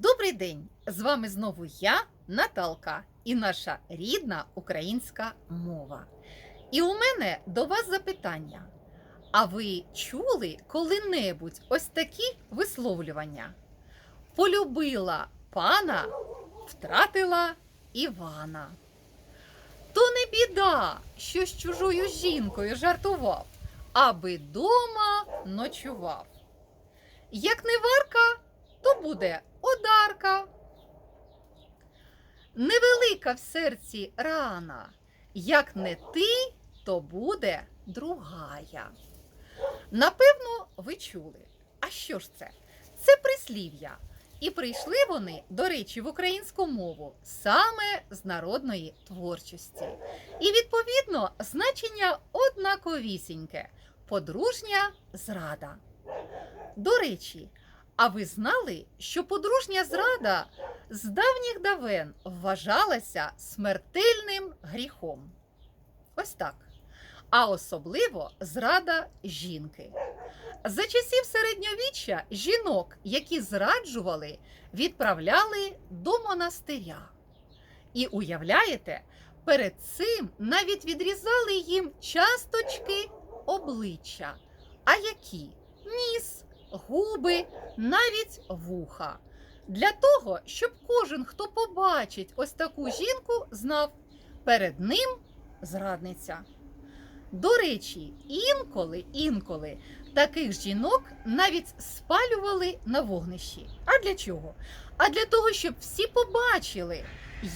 Добрий день! З вами знову я, Наталка, і наша рідна українська мова. І у мене до вас запитання. А ви чули коли-небудь ось такі висловлювання? Полюбила пана, втратила Івана. То не біда, що з чужою жінкою жартував, аби дома ночував. Як не варка, то буде одарка. Невелика в серці рана, як не ти, то буде другая. Напевно, ви чули. А що ж це? Це прислів'я. І прийшли вони, до речі, в українську мову саме з народної творчості. І відповідно значення однаковісіньке подружня зрада. До речі, а ви знали, що подружня зрада з давніх давен вважалася смертельним гріхом? Ось так. А особливо зрада жінки. За часів середньовіччя жінок, які зраджували, відправляли до монастиря. І уявляєте, перед цим навіть відрізали їм часточки обличчя. А які? Губи, навіть вуха. Для того, щоб кожен, хто побачить ось таку жінку, знав, перед ним зрадниця. До речі, інколи, інколи таких жінок навіть спалювали на вогнищі. А для чого? А для того, щоб всі побачили,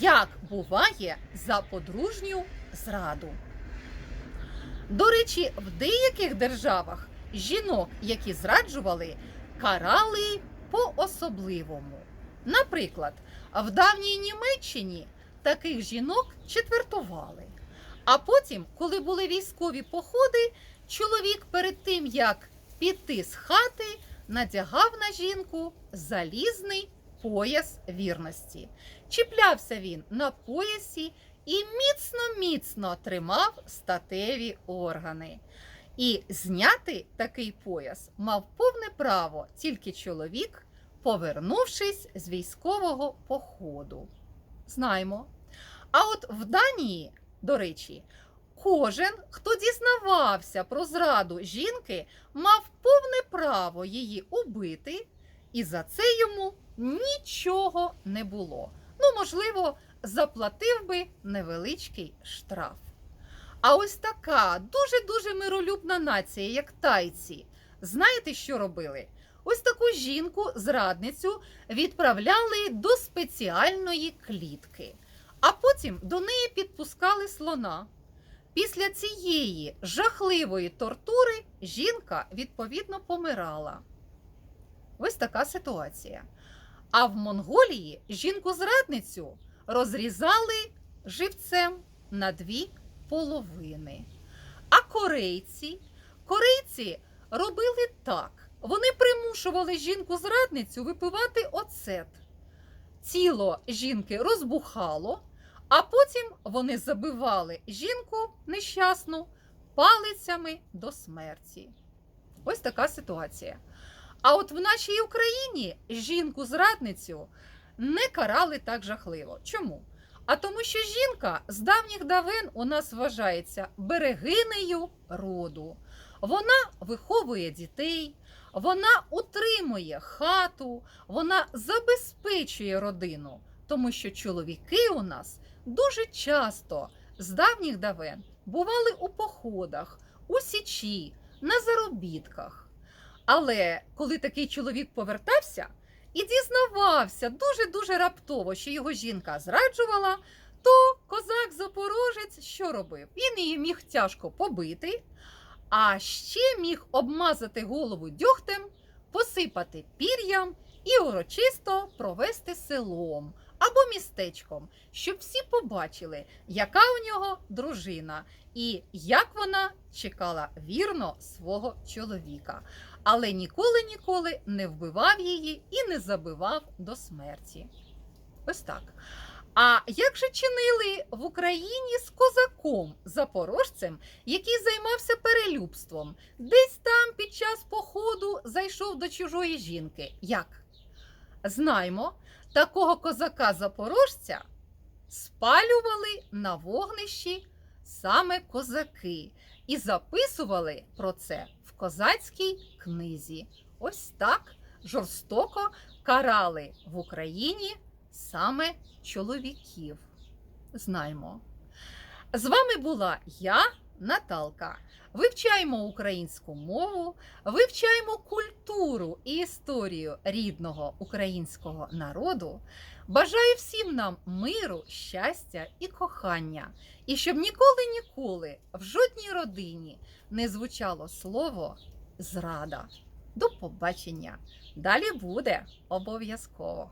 як буває за подружню зраду. До речі, в деяких державах жінок, які зраджували, карали по-особливому. Наприклад, в давній Німеччині таких жінок четвертували. А потім, коли були військові походи, чоловік перед тим, як піти з хати, надягав на жінку залізний пояс вірності. Чіплявся він на поясі і міцно-міцно тримав статеві органи. І зняти такий пояс мав повне право тільки чоловік, повернувшись з військового походу. Знаємо. А от в Данії, до речі, кожен, хто дізнавався про зраду жінки, мав повне право її убити, і за це йому нічого не було. Ну, можливо, заплатив би невеличкий штраф. А ось така дуже-дуже миролюбна нація, як тайці. Знаєте, що робили? Ось таку жінку, зрадницю, відправляли до спеціальної клітки, а потім до неї підпускали слона. Після цієї жахливої тортури жінка відповідно помирала. Ось така ситуація. А в Монголії жінку-зрадницю розрізали живцем на дві половини. А корейці, корейці робили так. Вони примушували жінку-зрадницю випивати оцет. Тіло жінки розбухало, а потім вони забивали жінку нещасну палицями до смерті. Ось така ситуація. А от в нашій Україні жінку-зрадницю не карали так жахливо. Чому? А тому, що жінка з давніх давен у нас вважається берегинею роду. Вона виховує дітей, вона утримує хату, вона забезпечує родину, тому що чоловіки у нас дуже часто з давніх давен бували у походах, у січі, на заробітках. Але коли такий чоловік повертався і дізнавався дуже-дуже раптово, що його жінка зраджувала, то козак-запорожець що робив? Він її міг тяжко побити, а ще міг обмазати голову дьогтем, посипати пір'ям і урочисто провести селом або містечком, щоб всі побачили, яка у нього дружина і як вона чекала вірно свого чоловіка. Але ніколи ніколи не вбивав її і не забивав до смерті. Ось так. А як же чинили в Україні з козаком запорожцем, який займався перелюбством? Десь там під час походу зайшов до чужої жінки. Як? Знаймо, такого козака-запорожця спалювали на вогнищі саме козаки і записували про це в козацькій книзі. Ось так жорстоко карали в Україні саме чоловіків. Знаймо. З вами була я, Наталка. Вивчаємо українську мову, вивчаємо культуру і історію рідного українського народу. Бажаю всім нам миру, щастя і кохання, і щоб ніколи ніколи в жодній родині не звучало слово зрада. До побачення! Далі буде обов'язково.